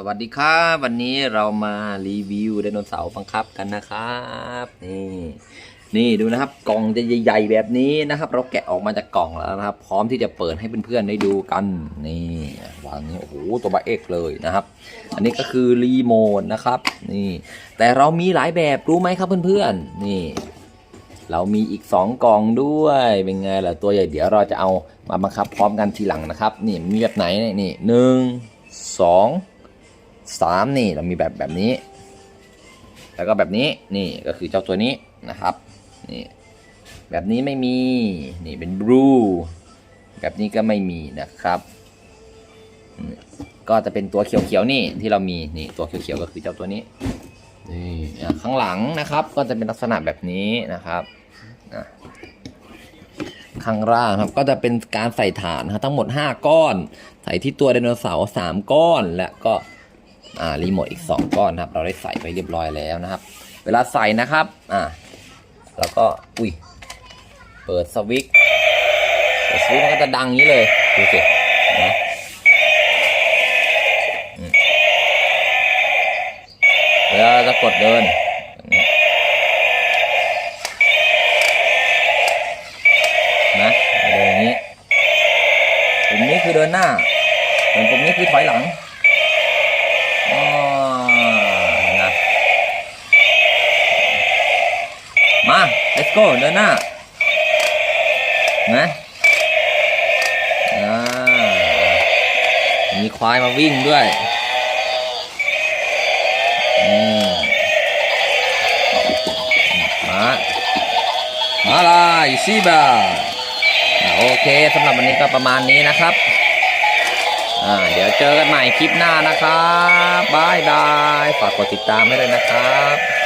สวัสดีครับวันนี้เรามารีวิวไดโนเสาร์บังคับกันนะครับนี่นี่ดูนะครับกล่องจะใหญ่ๆแบบนี้นะครับ เราแกะออกมาจากกล่องแล้วนะครับ พร้อมที่จะเปิดให้เพื่อนๆได้ดูกันนี่วางนี้โอ้โหตัวบาเอกเลยนะครับ อันนี้ก็คือรีโมทนะครับนี่แต่เรามีหลายแบบรู้ไหมครับเพื่อนๆนี่ เรามีอีก 2 กล่องด้วยเป็นไงล่ะตัวใหญ่เดี๋ยวเราจะเอามาบังคับพร้อมกันทีหลังนะครับ นี่มีแบบไหนนี่หนึ่งสอง สามนี่เรามีแบบแบบนี้ แล้วก็แบบนี้นี่ก็คือเจ้าตัวนี้นะครับนี่แบบนี้ไม่มีนี่เป็นบลูแบบนี้ก็ไม่มีนะครับก็จะเป็นตัวเขียวๆนี่ที่เรามีนี่ตัวเขียวๆก็คือเจ้าตัวนี้นี่ข้างหลังนะครับก็จะเป็นลักษณะแบบนี้นะครับข้างล่างครับก็จะเป็นการใส่ฐานนะครับทั้งหมด 5 ก้อน ใส่ที่ตัวไดโนเสาร์3ก้อนและก็ อ่ารีโมทอีก 2 ก้อนนะครับ เราได้ใส่ไปเรียบร้อยแล้วนะครับ เวลาใส่นะครับอ่าแล้วก็อุ้ยเปิดสวิตช์เปิดสวิตช์มันก็จะดังอย่างนี้เลยดูสินะเวลาจะกดเดินอย่างนี้นะเดินอย่างนี้ปุ่มนี้คือเดินหน้าส่วนปุ่มนี้คือถอยหลังอ๋อนะมา let's go เดินหน้านะอ่ามีควายมาวิ่งด้วยอืมมามาลายซีบาอะโอเคสำหรับวันนี้ก็ประมาณนี้นะครับอ่าเดี๋ยวเจอกันใหม่คลิปหน้านะครับบายบาย ฝากกดติดตามให้ด้วยนะครับ